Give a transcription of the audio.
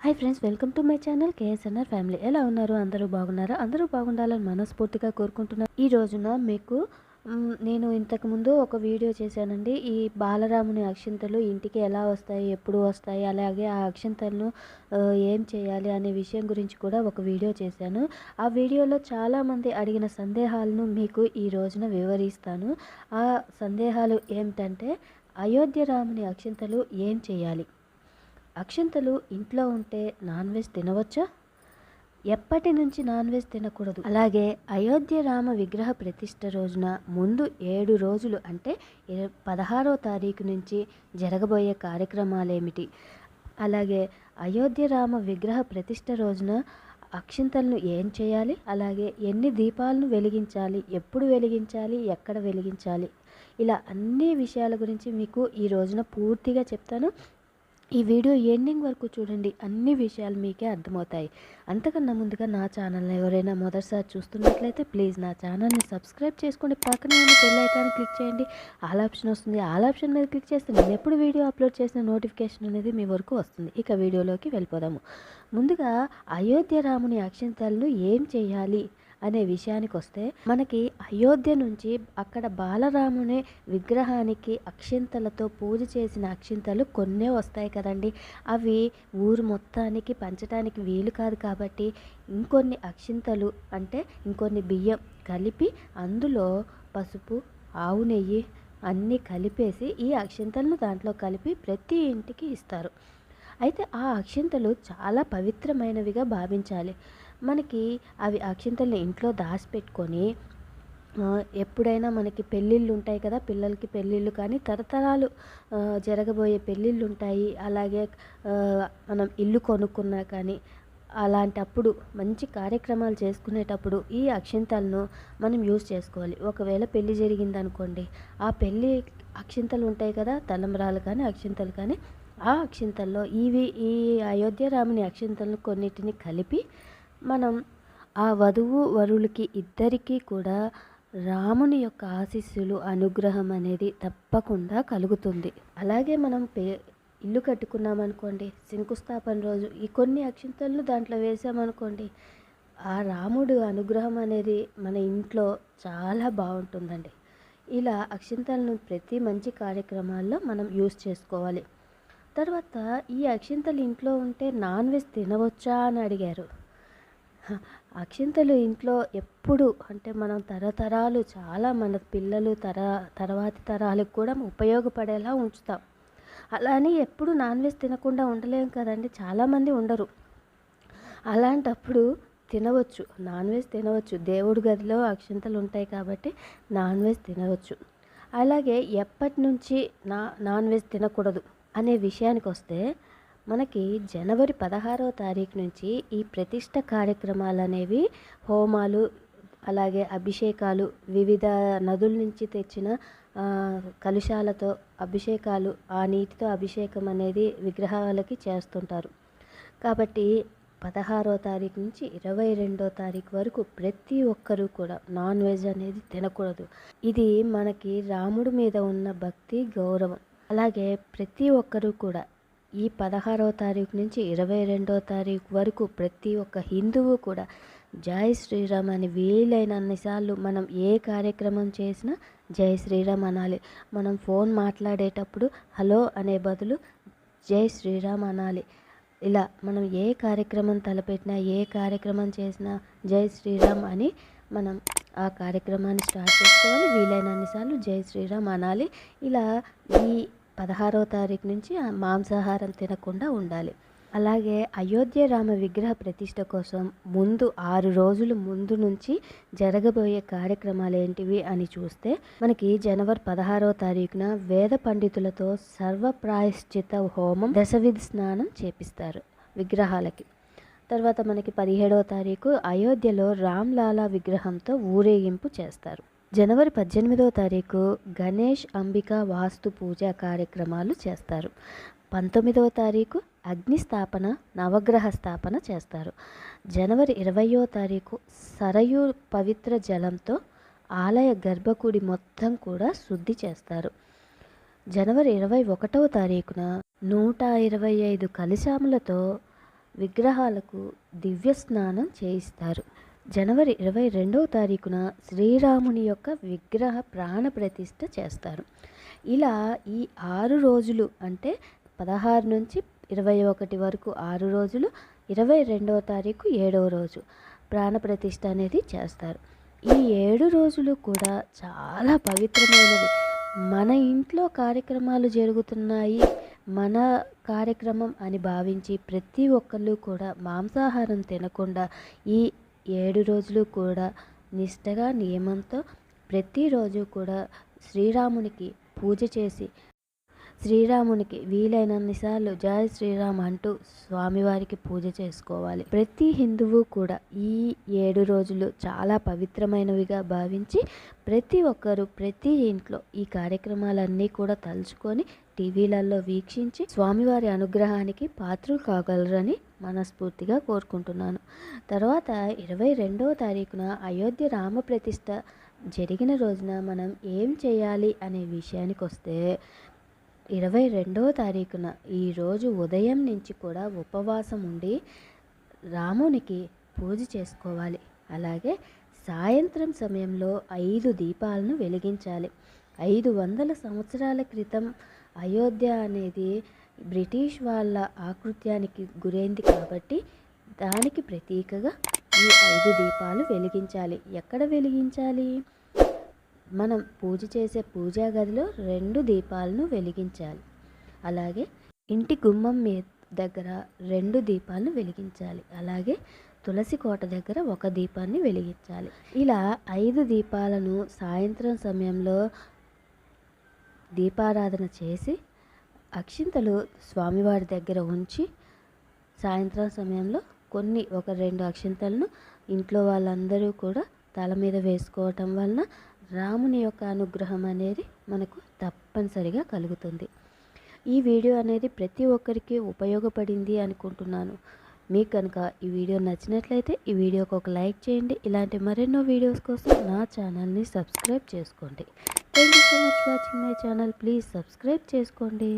Hi friends welcome to my channel KSNR family. ఎలా ఉన్నారు? అందరూ బాగున్నారా? అందరూ బాగుండాలని మనస్ఫూర్తిగా కోరుకుంటున్నాను ఈ రోజున మీకు నేను ఇంతకుముందు ఒక వీడియో చేశానండి. ఈ బాలరాముని అక్షింతలు ఇంటికి ఎలా వస్తాయి ఎప్పుడు వస్తాయి అలాగే ఆ అక్షింతలను ఏం చేయాలి అనే విషయం గురించి కూడా ఒక వీడియో చేశాను. ఆ వీడియోలో చాలామంది అడిగిన సందేహాలను మీకు ఈ రోజున వివరిస్తాను. ఆ సందేహాలు ఏమిటంటే అయోధ్య రాముని అక్షింతలు ఏం చేయాలి? అక్షింతలు ఇంట్లో ఉంటే నాన్ వెజ్ తినవచ్చా? ఎప్పటి నుంచి నాన్ వెజ్ తినకూడదు. అలాగే అయోధ్య రామ విగ్రహ ప్రతిష్ట రోజున ముందు ఏడు రోజులు అంటే పదహారో తారీఖు నుంచి జరగబోయే కార్యక్రమాలేమిటి? అలాగే అయోధ్య రామ విగ్రహ ప్రతిష్ట రోజున అక్షింతలను ఏం చేయాలి? అలాగే ఎన్ని దీపాలను వెలిగించాలి? ఎప్పుడు వెలిగించాలి? ఎక్కడ వెలిగించాలి? ఇలా అన్ని విషయాల గురించి మీకు ఈ రోజున పూర్తిగా చెప్తాను. ఈ వీడియో ఎండింగ్ వరకు చూడండి. అన్ని విషయాలు మీకే అర్థమవుతాయి. అంతకన్నా ముందుగా నా ఛానల్ని ఎవరైనా మొదటిసారి చూస్తున్నట్లయితే ప్లీజ్ నా ఛానల్ని సబ్స్క్రైబ్ చేసుకోండి. పక్కనే ఉన్న బెల్ ఐకాన్ క్లిక్ చేయండి. ఆల్ ఆప్షన్ వస్తుంది. ఆల్ ఆప్షన్ మీద క్లిక్ చేస్తే నేను ఎప్పుడు వీడియో అప్లోడ్ చేసిన నోటిఫికేషన్ అనేది మీ వరకు వస్తుంది. ఇక వీడియోలోకి వెళ్ళిపోదాము. ముందుగా అయోధ్య రాముని అక్షంతాలను ఏం చేయాలి? అనే విషయానికి వస్తే మనకి అయోధ్య నుంచి అక్కడ బాలరాముని విగ్రహానికి అక్షింతలతో పూజ చేసిన అక్షింతలు కొన్నే వస్తాయి కదండి. అవి ఊరు మొత్తానికి పంచడానికి వీలు కాదు కాబట్టి ఇంకొన్ని అక్షింతలు అంటే ఇంకొన్ని బియ్యం కలిపి అందులో పసుపు ఆవు నెయ్యి అన్నీ కలిపేసి ఈ అక్షింతలను దాంట్లో కలిపి ప్రతి ఇంటికి ఇస్తారు. అయితే ఆ అక్షింతలు చాలా పవిత్రమైనవిగా భావించాలి. మనకి అవి అక్షింతల్ని ఇంట్లో దాచిపెట్టుకొని ఎప్పుడైనా మనకి పెళ్ళిళ్ళు ఉంటాయి కదా పిల్లలకి పెళ్ళిళ్ళు కానీ తరతరాలు జరగబోయే పెళ్ళిళ్ళు ఉంటాయి. అలాగే మనం ఇల్లు కొనుక్కున్నా కానీ అలాంటప్పుడు మంచి కార్యక్రమాలు చేసుకునేటప్పుడు ఈ అక్షింతలను మనం యూజ్ చేసుకోవాలి. ఒకవేళ పెళ్ళి జరిగిందనుకోండి ఆ పెళ్ళి అక్షింతలు ఉంటాయి కదా తలంబరాలు కానీ అక్షింతలు కానీ ఆ అక్షింతల్లో ఇవి ఈ అయోధ్య రాముని అక్షింతలను కొన్నిటిని కలిపి మనం ఆ వధువు వరులకి ఇద్దరికీ కూడా రాముని యొక్క ఆశీస్సులు అనుగ్రహం అనేది తప్పకుండా కలుగుతుంది. అలాగే మనం పే ఇల్లు కట్టుకున్నామనుకోండి శంకుస్థాపన రోజు ఈ కొన్ని అక్షింతలను దాంట్లో వేసామనుకోండి ఆ రాముడు అనుగ్రహం అనేది మన ఇంట్లో చాలా బాగుంటుందండి. ఇలా అక్షింతలను ప్రతి మంచి కార్యక్రమాల్లో మనం యూస్ చేసుకోవాలి. తర్వాత ఈ అక్షింతలు ఇంట్లో ఉంటే నాన్ వెజ్ తినవచ్చా అని అడిగారు. అక్షింతలు ఇంట్లో ఎప్పుడు అంటే మనం తరతరాలు చాలా మన పిల్లలు తర తర్వాతి తరాలకు కూడా ఉపయోగపడేలా ఉంచుతాం. అలా అని ఎప్పుడు నాన్ వెజ్ తినకుండా ఉండలేం కదండి చాలామంది ఉండరు. అలాంటప్పుడు తినవచ్చు నాన్ వెజ్ తినవచ్చు. దేవుడి గదిలో అక్షింతలు ఉంటాయి కాబట్టి నాన్ వెజ్ తినవచ్చు. అలాగే ఎప్పటి నుంచి నా నాన్ వెజ్ తినకూడదు అనే విషయానికి వస్తే మనకి జనవరి పదహారవ తారీఖు నుంచి ఈ ప్రతిష్ట కార్యక్రమాలు అనేవి హోమాలు అలాగే అభిషేకాలు వివిధ నదుల నుంచి తెచ్చిన కలుషాలతో అభిషేకాలు ఆ నీటితో అభిషేకం అనేది విగ్రహాలకి చేస్తుంటారు. కాబట్టి పదహారో తారీఖు నుంచి ఇరవై రెండో తారీఖు వరకు ప్రతి ఒక్కరూ కూడా నాన్ వెజ్ అనేది తినకూడదు. ఇది మనకి రాముడి మీద ఉన్న భక్తి గౌరవం. అలాగే ప్రతి ఒక్కరూ కూడా ఈ పదహారో తారీఖు నుంచి ఇరవై రెండో తారీఖు వరకు ప్రతి ఒక్క హిందువు కూడా జై శ్రీరామ్ అని వీలైనన్నిసార్లు మనం ఏ కార్యక్రమం చేసినా జై శ్రీరామ్ అనాలి. మనం ఫోన్ మాట్లాడేటప్పుడు హలో అనే బదులు జై శ్రీరామ్ అనాలి. ఇలా మనం ఏ కార్యక్రమం తలపెట్టినా ఏ కార్యక్రమం చేసినా జై శ్రీరామ్ అని మనం ఆ కార్యక్రమాన్ని స్టార్ట్ చేసుకోవాలి. వీలైనన్నిసార్లు జై శ్రీరామ్ అనాలి. ఇలా ఈ పదహారవ తారీఖు నుంచి మాంసాహారం తినకుండా ఉండాలి. అలాగే అయోధ్య రామ విగ్రహ ప్రతిష్ట కోసం ముందు ఆరు రోజుల ముందు నుంచి జరగబోయే కార్యక్రమాలు ఏంటివి అని చూస్తే మనకి జనవరి పదహారవ తారీఖున వేద పండితులతో సర్వప్రాయశ్చిత హోమం దశవిధి స్నానం చేపిస్తారు విగ్రహాలకి. తర్వాత మనకి పదిహేడవ తారీఖు అయోధ్యలో రామ్లాలా విగ్రహంతో ఊరేగింపు చేస్తారు. జనవరి పద్దెనిమిదవ తారీఖు గణేష్ అంబిక వాస్తు పూజ కార్యక్రమాలు చేస్తారు. పంతొమ్మిదవ తారీఖు అగ్ని స్థాపన నవగ్రహ స్థాపన చేస్తారు. జనవరి ఇరవయో తారీఖు సరయు పవిత్ర జలంతో ఆలయ గర్భగుడి మొత్తం కూడా శుద్ధి చేస్తారు. జనవరి ఇరవై ఒకటవ తారీఖున నూట ఇరవై ఐదు కలిశాములతో విగ్రహాలకు దివ్య స్నానం చేయిస్తారు. జనవరి ఇరవై రెండవ తారీఖున శ్రీరాముని యొక్క విగ్రహ ప్రాణ ప్రతిష్ఠ చేస్తారు. ఇలా ఈ ఆరు రోజులు అంటే పదహారు నుంచి ఇరవై ఒకటి వరకు ఆరు రోజులు ఇరవై రెండవ తారీఖు ఏడవ రోజు ప్రాణ ప్రతిష్ఠ అనేది చేస్తారు. ఈ ఏడు రోజులు కూడా చాలా పవిత్రమైనవి. మన ఇంట్లో కార్యక్రమాలు జరుగుతున్నాయి. మన కార్యక్రమం అని భావించి ప్రతి ఒక్కళ్ళు కూడా మాంసాహారం తినకుండా ఈ ఏడు రోజులు కూడా నిష్టగా నియమంతో ప్రతిరోజు కూడా శ్రీరామునికి పూజ చేసి శ్రీరామునికి వీలైనన్నిసార్లు జయ శ్రీరామ్ అంటూ స్వామివారికి పూజ చేసుకోవాలి. ప్రతి హిందువు కూడా ఈ ఏడు రోజులు చాలా పవిత్రమైనవిగా భావించి ప్రతి ఒక్కరూ ప్రతి ఇంట్లో ఈ కార్యక్రమాలన్నీ కూడా తలుచుకొని టీవీలలో వీక్షించి స్వామివారి అనుగ్రహానికి పాత్రలు కాగలరని మనస్ఫూర్తిగా కోరుకుంటున్నాను. తర్వాత ఇరవై రెండవ తారీఖున అయోధ్య రామ ప్రతిష్ట జరిగిన రోజున మనం ఏం చేయాలి అనే విషయానికి వస్తే ఇరవై రెండవ తారీఖున ఈరోజు ఉదయం నుంచి కూడా ఉపవాసం ఉండి రామునికి పూజ చేసుకోవాలి. అలాగే సాయంత్రం సమయంలో ఐదు దీపాలను వెలిగించాలి. ఐదు వందల సంవత్సరాల క్రితం అయోధ్య అనేది బ్రిటిష్ వాళ్ళ ఆకృత్యానికి గురైంది కాబట్టి దానికి ప్రతీకగా ఈ ఐదు దీపాలు వెలిగించాలి. ఎక్కడ వెలిగించాలి? మనం పూజ చేసే పూజా గదిలో రెండు దీపాలను వెలిగించాలి. అలాగే ఇంటి గుమ్మం మీద దగ్గర రెండు దీపాలను వెలిగించాలి. అలాగే తులసి కోట దగ్గర ఒక దీపాన్ని వెలిగించాలి. ఇలా ఐదు దీపాలను సాయంత్రం సమయంలో దీపారాధన చేసి అక్షింతలు స్వామివారి దగ్గర ఉంచి సాయంత్రం సమయంలో కొన్ని ఒక రెండు అక్షింతలను ఇంట్లో వాళ్ళందరూ కూడా తల మీద వేసుకోవటం వలన రాముని యొక్క అనుగ్రహం అనేది మనకు తప్పనిసరిగా కలుగుతుంది. ఈ వీడియో అనేది ప్రతి ఒక్కరికి ఉపయోగపడింది అనుకుంటున్నాను. మీకు కనుక ఈ వీడియో నచ్చినట్లయితే ఈ వీడియోకి ఒక లైక్ చేయండి. ఇలాంటి మరెన్నో వీడియోస్ కోసం నా ఛానల్ని సబ్స్క్రైబ్ చేసుకోండి. Thank you so much watching my channel please subscribe చేసుకోండి.